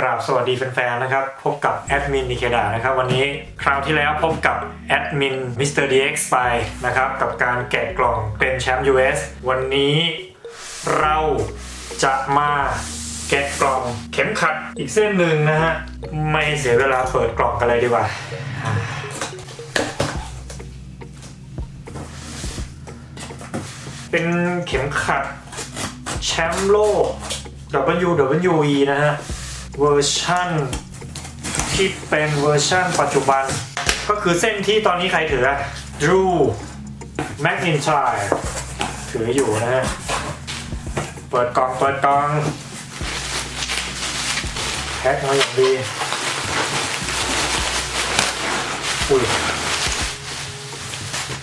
กราบสวัสดีแฟนๆ นะครับ พบกับแอดมินนิเคดานะครับ วันนี้คราวที่แล้วพบกับแอดมินมิสเตอร์ดีเอ็กซ์ไปนะครับ กับการแกะกล่องเป็นแชมป์ US วันนี้เราจะมาแกะกล่องเข็มขัดอีกเส้นหนึ่งนะฮะ ไม่เสียเวลาเปิดกล่องกันเลยดีกว่า เป็นเข็มขัดแชมป์โลก WWE นะฮะ เวอร์ชันที่เป็นเวอร์ชันปัจจุบัน ก็คือเส้นที่ตอนนี้ใครถือ Drew McIntyre ถืออยู่นะฮะ เปิดกล่องเปิดกล่องแพ็คมาอย่างดีอุ้ย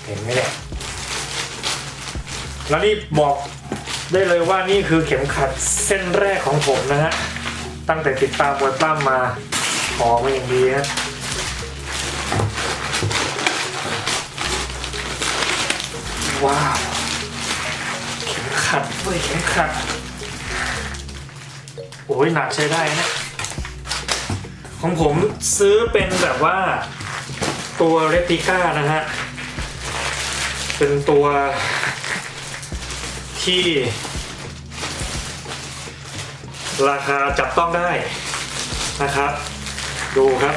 เห็นไหมเนี่ยแล้วนี่บอกได้เลยว่านี่คือเข็มขัดเส้นแรกของผมนะฮะ ตั้งแต่ติดตามมวยปล้ำมา ขอมาอย่างดีฮะว้าวเข็มขัดเว้ยเข็มขัด โอ้ยหนักใช้ได้นะ ของผมซื้อเป็นแบบว่าตัวเรปติก้านะฮะ เป็นตัวที่ ราคาจับต้องได้นะครับ ดูครับ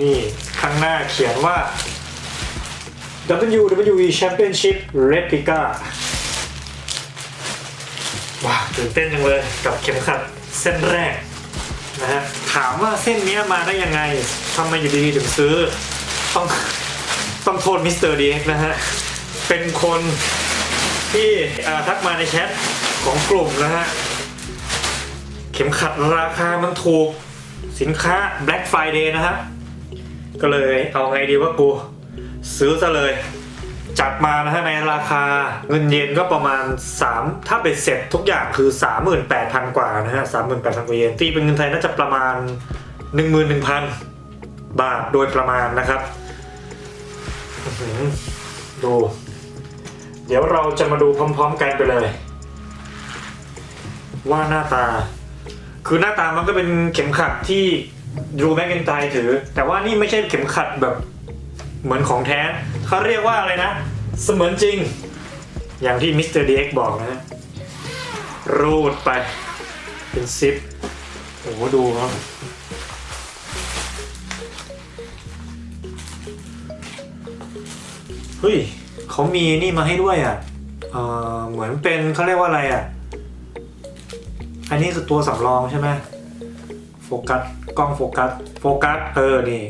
นี่ข้างหน้าเขียนว่า WWE Championship Replica ว้าวตื่นเต้นจังเลยกับเข็มขัดเส้นแรกนะฮะถามว่าเส้นนี้มาได้ยังไงทำไมอยู่ดีๆถึงซื้อ ต้องต้องโทษมิสเตอร์ดีนะฮะ เป็นคนที่ทักมาในแชทของกลุ่มนะฮะ ข็มขัดราคามันถูกสินค้า Black Friday นะครับ ก็เลยเอาไงดีว่ากู ซื้อซะเลย จัดมานะฮะในราคาเงินเยนก็ประมาณ 3 ถ้าเป็นเสร็จทุกอย่างคือ 38,000 กว่านะฮะ 38,000 กว่าเยนตีเป็นเงินไทยน่าจะประมาณ 11,000 บาทโดยประมาณนะครับดู เดี๋ยวเราจะมาดูพร้อม ๆ กันไปเลย ว่าหน้าตา คือหน้าตามันก็เป็นเข็มขัดที่ดรูแมกเกนไตถือ แต่ว่านี่ไม่ใช่เข็มขัดแบบเหมือนของแท้เขาเรียกว่าอะไรนะ เสมือนจริง อย่างที่มิสเตอร์ดีเอ็กบอกนะฮะรูดไป เป็นซิปโอ้โหดูครับเฮ้ยเขามีนี่มาให้ด้วยอะ เออเหมือนเป็นเขาเรียกว่าอะไรอะ อันนี้คือตัวสำรองใช่ไหมโฟกัสกล้องโฟกัสโฟกัสเออนี่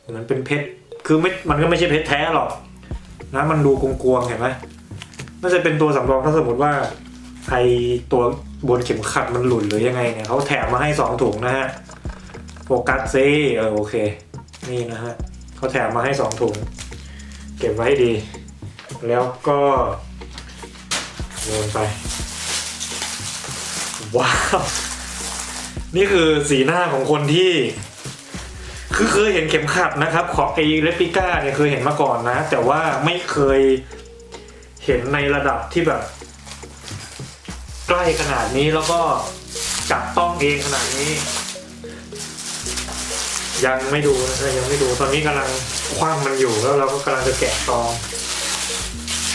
เหมือนเป็นเพชรคือไม่มันก็ไม่ใช่เพชรแท้หรอกนะมันดูกวงๆเห็นไหมน่าจะเป็นตัวสำรองถ้าสมมติว่าไอตัวบนเข็มขัดมันหลุดหรือยังไงเนี่ยเขาแถมมาให้สองถุงนะฮะโฟกัสซีเออโอเค นี่นะฮะเขาแถมมาให้สองถุง เก็บไว้ให้ดี แล้วก็โยนไป ว้าว นี่คือสีหน้าของคนที่ คือเคยเห็นเข็มขัดนะครับ ของไอเรปิก้าเนี่ยเคยเห็นมาก่อนนะ แต่ว่าไม่เคยเห็นในระดับที่แบบ ใกล้ขนาดนี้แล้วก็จับต้องเองขนาดนี้ ยังไม่ดูนะยังไม่ดูตอนนี้กำลังคว้างมันอยู่แล้วเราก็กำลังจะแกะซอง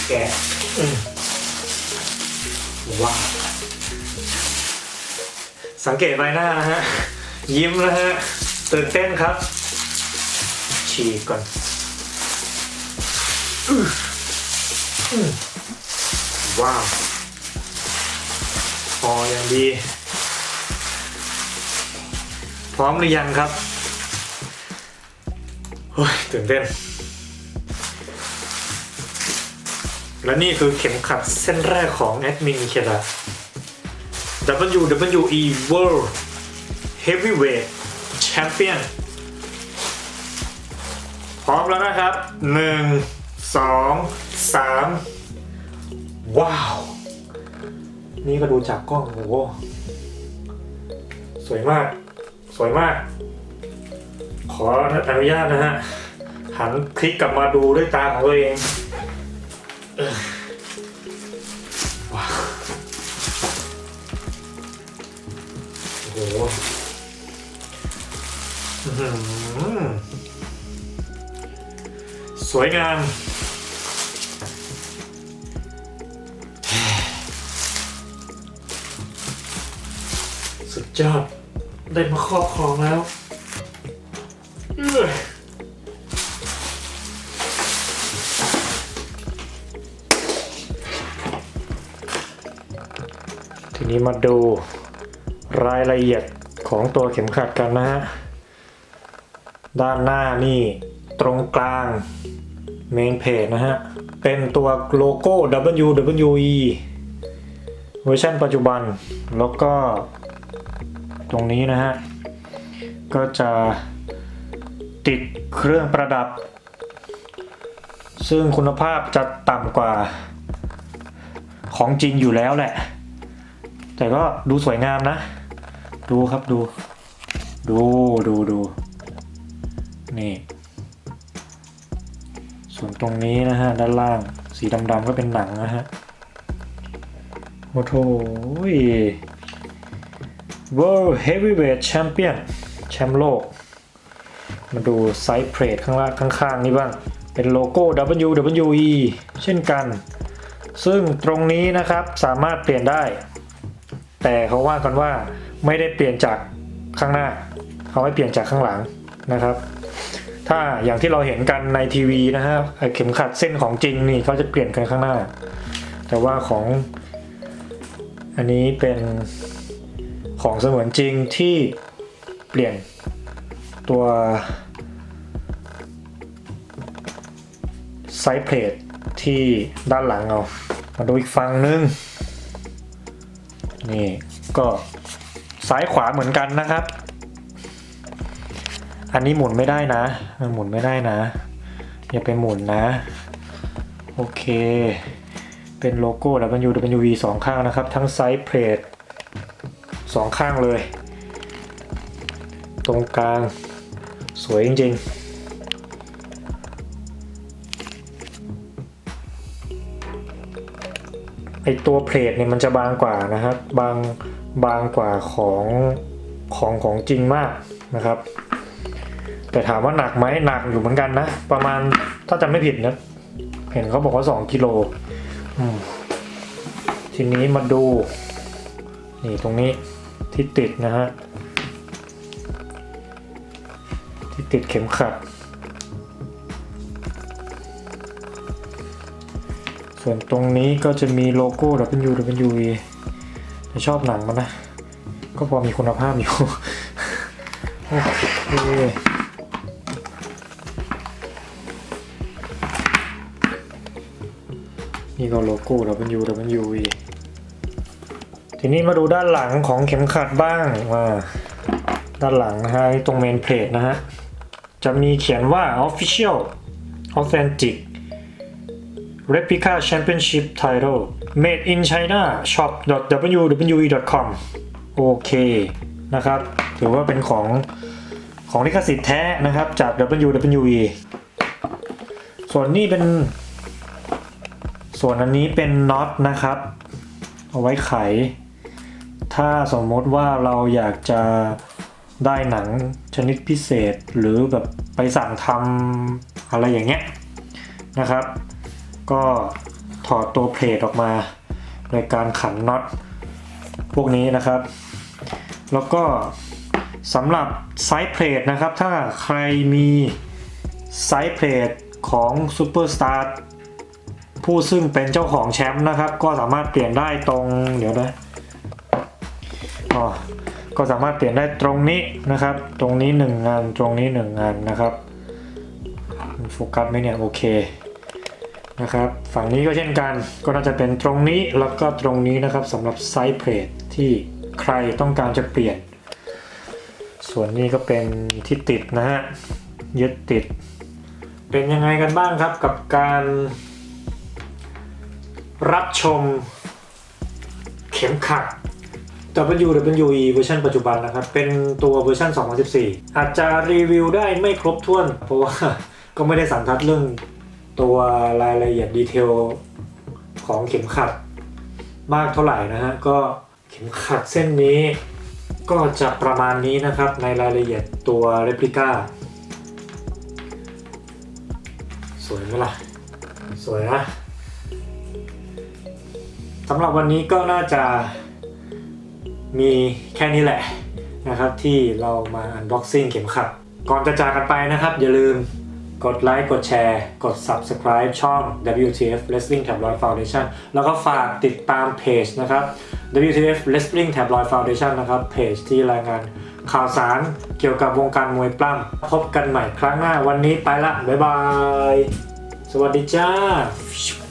แกะว้าว สังเกตใบหน้านะฮะ ยิ้มนะฮะ ตื่นเต้นครับ ฉีกก่อนว้าวพออย่างดี พร้อมหรือยังครับโอ้ยตื่นเต้น และนี่คือเข็มขัดเส้นแรกของแอดมินเคดา WWE World Heavyweight Champion พร้อมแล้วนะครับ 1 2 3 ว้าว นี่ก็ดูจากกล้องโอ้โหสวยมาก สวยมาก ขออนุญาตนะฮะ หันคลิกกลับมาดูด้วยตาของตัวเอง สวยงาม สุดยอด ได้มาครอบครองแล้วทีนี้มาดู รายละเอียดของตัวเข็มขัดกันนะฮะ ด้านหน้านี่ตรงกลางเมนเพจนะฮะ เป็นตัวโลโก้ WWE เวอร์ชันปัจจุบัน แล้วก็ตรงนี้นะฮะ ก็จะติดเครื่องประดับ ซึ่งคุณภาพจะต่ำกว่าของจริงอยู่แล้วแหละ แต่ก็ดูสวยงามนะ ดูครับดู ดูดูดู นี่ ส่วนตรงนี้นะฮะ ด้านล่างสีดำๆก็เป็นหนังนะฮะโอ้โห World Heavyweight Champion แชมป์โลก มาดูไซส์เพลทข้างล่างข้างๆ นี่บ้าง เป็นโลโก้ WWE เช่นกัน ซึ่งตรงนี้นะครับสามารถเปลี่ยนได้ แต่เขาว่ากันว่า ไม่ได้เปลี่ยนจากข้างหน้าเขาให้เปลี่ยนจากข้างหลังนะครับ ถ้าอย่างที่เราเห็นกันในทีวีนะฮะไอเข็มขัดเส้นของจริงนี่เขาจะเปลี่ยนกันข้างหน้า แต่ว่าของอันนี้เป็นของเสมือนจริงที่เปลี่ยนตัวไซส์เพลทที่ด้านหลังเอา มาดูอีกฝั่งนึง นี่ก็ ซ้ายขวาเหมือนกันนะครับ อันนี้หมุนไม่ได้นะมันหมุนไม่ได้นะอย่าไปหมุนนะ โอเค เป็นโลโก้ WWE สองข้างนะครับ ทั้งไซส์เพลทสองข้างเลย ตรงกลางสวยจริงๆไอตัวเพลทเนี่ยมันจะบางกว่านะครับ บาง บางกว่าของของของจริงมากนะครับ แต่ถามว่าหนักไหมหนักอยู่เหมือนกันนะ ประมาณถ้าจำไม่ผิดนะ เห็นเขาบอกว่า2กิโลทีนี้มาดู นี่ตรงนี้ที่ติดนะฮะที่ติดเข็มขัด ส่วนตรงนี้ก็จะมีโลโก้ WWE แต่ชอบหนังมันนะ ก็พอมีคุณภาพอยู่ โอเคนี่ก็โลโก้ WWE ทีนี้มาดูด้านหลังของเข็มขัดบ้างว่าด้านหลังนะฮะตรงเมนเพลทนะฮะ จะมีเขียนว่า Official Authentic Replica Championship Title Made in China Shop www.com โอเคนะครับถือว่าเป็นของของลิขสิทธิ์แท้นะครับจาก WWE ส่วนนี้เป็น ส่วนอันนี้เป็นน็อตนะครับ เอาไว้ไข ถ้าสมมติว่าเราอยากจะได้หนังชนิดพิเศษหรือแบบไปสั่งทำอะไรอย่างเงี้ยนะครับ ก็ถอดตัวเพลทออกมาโดยการขันน็อตพวกนี้นะครับ แล้วก็สำหรับไซส์เพลทนะครับ ถ้าใครมีไซส์เพลทของ Superstar ผู้ซึ่งเป็นเจ้าของแชมป์นะครับ ก็สามารถเปลี่ยนได้ตรงเดี๋ยวนะอ๋อก็สามารถเปลี่ยนได้ตรงนี้นะครับ ตรงนี้หนึ่งงานตรงนี้หนึ่งงานนะครับโฟกัสไหมเนี่ยโอเค นะครับ ฝั่งนี้ก็เช่นกันก็น่าจะเป็นตรงนี้แล้วก็ตรงนี้นะครับสำหรับไซส์เพลทที่ใครต้องการจะเปลี่ยน ส่วนนี้ก็เป็นที่ติดนะฮะยึดติด เป็นยังไงกันบ้างครับกับการรับชมเข็มขัด WWE เวอร์ชันปัจจุบันนะครับ เป็นตัวเวอร์ชัน2014 อาจจะรีวิวได้ไม่ครบถ้วน เพราะว่าก็ไม่ได้สันทัดเรื่อง ตัวรายละเอียดดีเทลของเข็มขัดมากเท่าไหร่นะฮะก็เข็มขัดเส้นนี้ก็จะประมาณนี้นะครับในรายละเอียดตัวเรปลิก้าสวยไหมล่ะ สวยนะสำหรับวันนี้ก็น่าจะมีแค่นี้แหละนะครับที่เรามา unboxing เข็มขัด ก่อนจะจากกันไปนะครับ อย่าลืม กดไลค์ กดแชร์ กด subscribe ช่อง WTF Wrestling Tabloid Foundation แล้วก็ฝากติดตามเพจนะครับ WTF Wrestling Tabloid Foundation นะครับ เพจที่รายงานข่าวสารเกี่ยวกับวงการมวยปล้ำพบกันใหม่ครั้งหน้า วันนี้ไปละ บ๊ายบาย สวัสดีจ้า